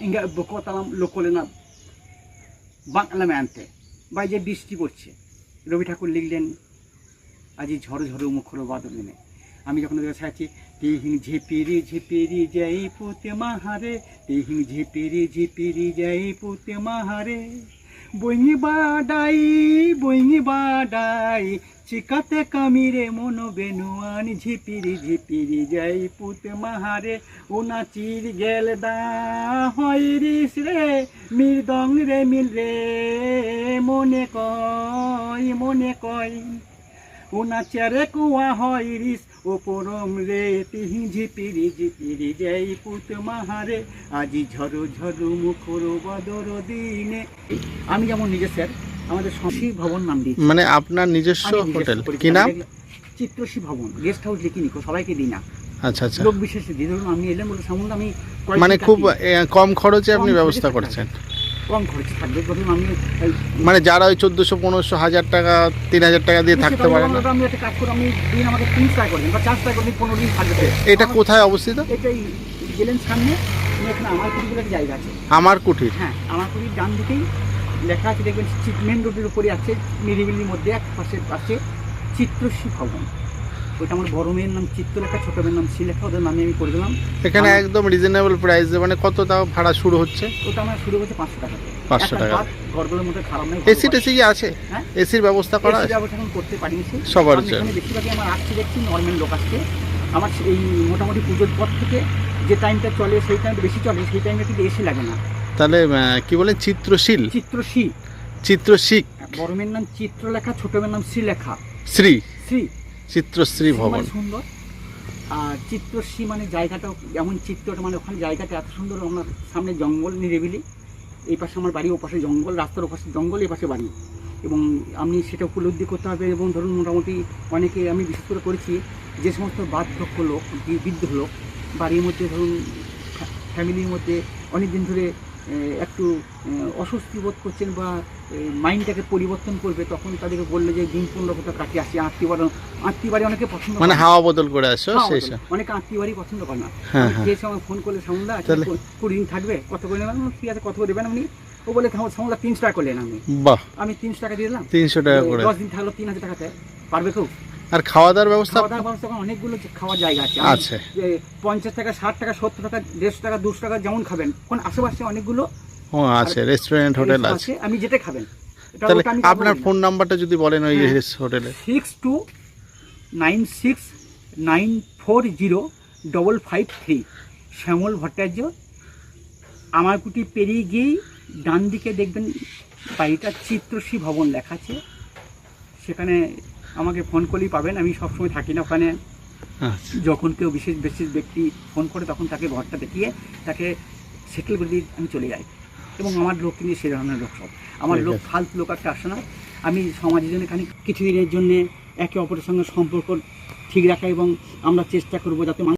ইংগা বকতালাম লোকলে না বাংলা আনতে। বা যে বৃষ্টি পড়ছে। রবি ঠাকুর লিখলেন, আজি ঝড় ঝড় মুখর বাদল নেমে। আমি যখন আছি, তেহিং ঝেপেরি ঝেপেরি যাই পুতে মাহারে, তেহিং ঝেপেরি ঝেপেরি যাই পুতে মাহারে। বইঙি বাডাই বইঙি বাডাই। চিকাতে কামিরে মন বেনুয়ান, ঝিপিরি ঝিপিরি যাই পুত মাহারে। ও নাচির গেল দা হইরিস রে, মৃদং রে মিল রে। মনে কয় মনে কয়। উনা চেরে কুয়া হইরিস ও পরম রে তিহি ঝিপিরি ঝিপিরি যাই পুত মাহারে। আজি ঝরু ঝরু মুখর বদর দিনে। আমি যেমন নিজে স্যার আমাদের শশী ভবন নাম দিয়েছি। মানে আপনার নিজস্ব হোটেল। কি নাম। চিত্রশী ভবন গেস্ট হাউস লিখি নিকো সবাইকে দিই না। আচ্ছা আচ্ছা। লোক বিশেষে দিই ধরুন আমি এলাম বলে সম্বন্ধে আমি মানে খুব কম খরচে আপনি ব্যবস্থা করেছেন। কম খরচে থাকবে। ধরুন আমি মানে যারা ওই চোদ্দশো পনেরোশো হাজার টাকা তিন হাজার টাকা দিয়ে থাকতে পারে না। আমি একটা কাজ করে আমি দিন আমাকে তিন টাকা করে দিন বা চার টাকা করে দিন পনেরো দিন থাকবে। এটা কোথায় অবস্থিত? এটাই গেলেন সামনে এখানে আমার বলে একটা জায়গা আছে। আমার কুঠির হ্যাঁ আমার কুড়ির ডান দিকেই লেখা আছে দেখবেন মেন রোডের উপরে আছে নিরিবিলির মধ্যে এক পাশে পাশে চিত্রশ্রী ভবন। ওইটা আমার বড় মেয়ের নাম চিত্রলেখা ছোট মেয়ের নাম শ্রীলেখা ওদের নামে আমি করে দিলাম। এখানে একদম রিজনেবল প্রাইস মানে কত তাও ভাড়া শুরু হচ্ছে? ওটা আমার শুরু হচ্ছে পাঁচশো টাকা। থেকে। 500 একটা টাকা। ঘর, ঘরগুলোর মধ্যে খারাপ নাই এসি টেসি কি আছে? হ্যাঁ? এসির ব্যবস্থা করা আছে? ব্যবস্থা এখন করতে পারিনি। সবার জন্য। বেশিরভাগই আমার আসছে দেখছি নর্মাল লোক আসছে। আমার এই মোটামুটি পুজোর পর থেকে যে টাইমটা চলে সেই টাইমটা বেশি চলে সেই টাইমে কিন্তু এসি লাগে না। তাহলে কি বলেন চিত্রশীল। চিত্রশ্রী চিত্রশিক। বড় মেয়ের নাম চিত্রলেখা ছোট মেয়ের নাম শ্রীলেখা। শ্রী। শ্রী। চিত্রশ্রী ভবন। সুন্দর। আর চিত্রশ্রী মানে জায়গাটা যেমন চিত্রটা মানে ওখানে জায়গাটা এত সুন্দর আমার সামনে জঙ্গল নিরিবিলি। এই পাশে আমার বাড়ি ও পাশে জঙ্গল রাস্তার ওপাশে জঙ্গল এই পাশে বাড়ি। এবং আমি সেটা উপলব্ধি করতে হবে এবং ধরুন মোটামুটি অনেকে আমি বিশেষ করে করেছি যে সমস্ত বার্ধক্য লোক বৃদ্ধ লোক বাড়ির মধ্যে ধরুন ফ্যামিলির মধ্যে অনেক দিন ধরে একটু অস্বস্তি বোধ করছেন বা মাইন্ডটাকে পরিবর্তন করবে তখন তাদেরকে বললে যে দিন পনেরো কোথাও কাটিয়ে আসি আত্মীয় বাড়ি আত্মীয় বাড়ি অনেকে পছন্দ মানে হাওয়া বদল করে আসো হ্যাঁ, সেই অনেকে আত্মীয় বাড়ি পছন্দ করে না। হ্যাঁ হ্যাঁ যে সময় ফোন করলে সামুদা কুড়ি দিন থাকবে? কত করে নেবেন? ঠিক আছে কত করে দেবেন আপনি? ও বলে সামুদা তিনশো টাকা করলেন বাহ। আমি তিনশো টাকা দিয়ে দিলাম। তিনশো টাকা করে। দশ দিন থাকল তিন হাজার টাকাতে। পারবে কেউ আর খাওয়া দাওয়ার ব্যবস্থা? খাওয়া দাওয়ার ব্যবস্থা অনেকগুলো খাওয়ার জায়গা আছে। আছে যে পঞ্চাশ টাকা ষাট টাকা সত্তর টাকা দেড়শো টাকা দুশো টাকা যেমন খাবেন কোন আশেপাশে অনেকগুলো ও আছে। রেস্টুরেন্ট হোটেল আছে। আমি যেটা খাবেন তাহলে আপনার ফোন নাম্বারটা যদি বলেন ওই হ্যাঁ। হোটেলে। Six two nine six nine four zero double five three Shyamal Bhattacharya আমার কুটি পেরিয়ে গিয়েই ডান দিকে দেখবেন বাড়িটা চিত্রশ্রী ভবন লেখা আছে। সেখানে আমাকে ফোন করলেই পাবেন। আমি সবসময় থাকি না ওখানে। আচ্ছা। যখন কেউ বিশেষ বিশেষ ব্যক্তি ফোন করে তখন তাকে ঘরটা দেখিয়ে তাকে সেটেল করে দিয়ে আমি চলে যাই। এবং আমার লোক কিন্তু সে ধরনের লোক সব। আমার লোক। ফালতু লোক একটা আসে না। আমি সমাজের জন্য খানিক কিছুদিনের জন্য একে অপরের সঙ্গে সম্পর্ক ঠিক রাখা এবং আমরা চেষ্টা করব যাতে মানুষ